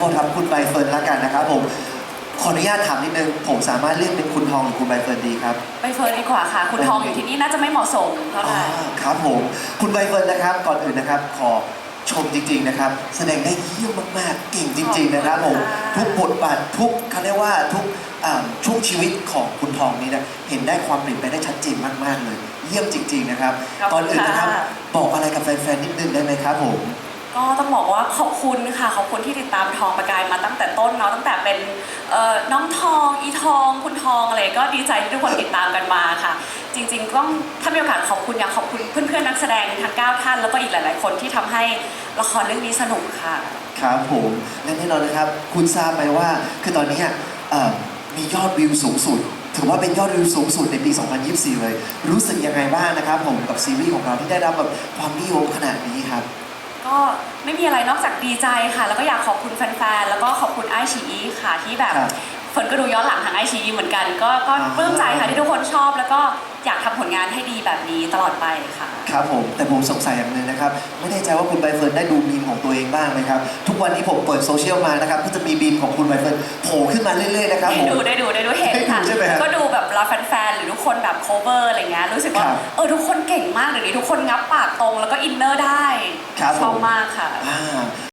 โทษครับคุณใบเฟิร์นละกันนะครับผมขออนุญาตถามนิดนึงผมสามารถเรียกเป็นคุณทองหรือคุณใบเฟิร์นดีครับใบเฟิร์นดีกว่าค่ะ คุณทองอยู่ที่นี่น่าจะไม่เหมาะสมเท่าไหร่อ่าครับผมคุณใบเฟิร์นนะครับ ก่อนอื่นนะครับ ขอชมจริง ๆนะครับ แสดงได้เยี่ยมมากๆเก่งจริง ๆ นะครับ ผมขอบคุณค่ะทุกบทบาททุกเขาเรียกว่าทุกอ่าช่วงชีวิตของคุณทองนี้นะเห็นได้ความเปลี่ยนแปลงได้ชัดเจนมากๆเลย เยี่ยมจริง ๆ นะครับก่อนอื่นนะครับ บอกอะไรกับแฟนๆนิดนึงได้ไหมครับผม ก็ต้องบอกว่าขอบคุณค่ะขอบคุณที่ติดตามทองประกายมาตั้งแต่ต้นเนาะตั้งแต่เป็นน้องทองอีทองคุณทองอะไรก็ดีใจที่ทุกคนติดตามกันมาค่ะ จริง ๆ ต้องถ้ามีโอกาสขอบคุณอยากขอบคุณเพื่อนๆนักแสดงทั้ง9ท่านแล้วก็อีกหลาย ๆ คนที่ทำให้ละครเรื่องนี้สนุกค่ะครับผมและแน่นอนนะครับ คุณทราบไหมว่าคือตอนนี้มียอดวิวสูงสุดถือว่าเป็นยอดวิวสูงสุดในปี 2024 เลย รู้สึกยังไงบ้างนะครับผมกับซีรีส์ของเราที่ได้รับแบบความนิยมขนาดนี้ครับ ก็ไม่มีอะไรนอกจากดีใจค่ะ แล้วก็อยากขอบคุณแฟนๆ แล้วก็ขอบคุณไอชีอีค่ะที่แบบครับฝนก็ดูย้อนหลังทางไอชีอีเหมือนกัน ก็ก็อ่า ปลื้มใจค่ะที่ทุกคนชอบ แล้วก็อยากทำผลงานให้ดีแบบนี้ตลอดไปค่ะ ครับผมแต่ผมสงสัยอย่างหนึ่งนะครับ ไม่แน่ใจว่าคุณใบเฟิร์นได้ดูมีมข องตัวเองบ้างไหมครับ ทุกวันนี้ผมเปิดโซเชียลมานะครับก็จะมีมีมของคุณใบเฟิร์นโผล่ขึ้นมาเรื่อยๆนะครับผได้มดูได้ดูได้ดูเห็นค่ะ ได้ดูใช่ไหมครับก็ดูแบบเราแฟนๆ หรือทุกคนแบบ cover อะไรเงี้ยรู้สึกว่าครับเออทุกคนเก่งมากเดี๋ยวนี้ทุกคนงับปากตรงแล้วก็อินเนอร์ได้ครับชอบผม มากค่ะ อ่า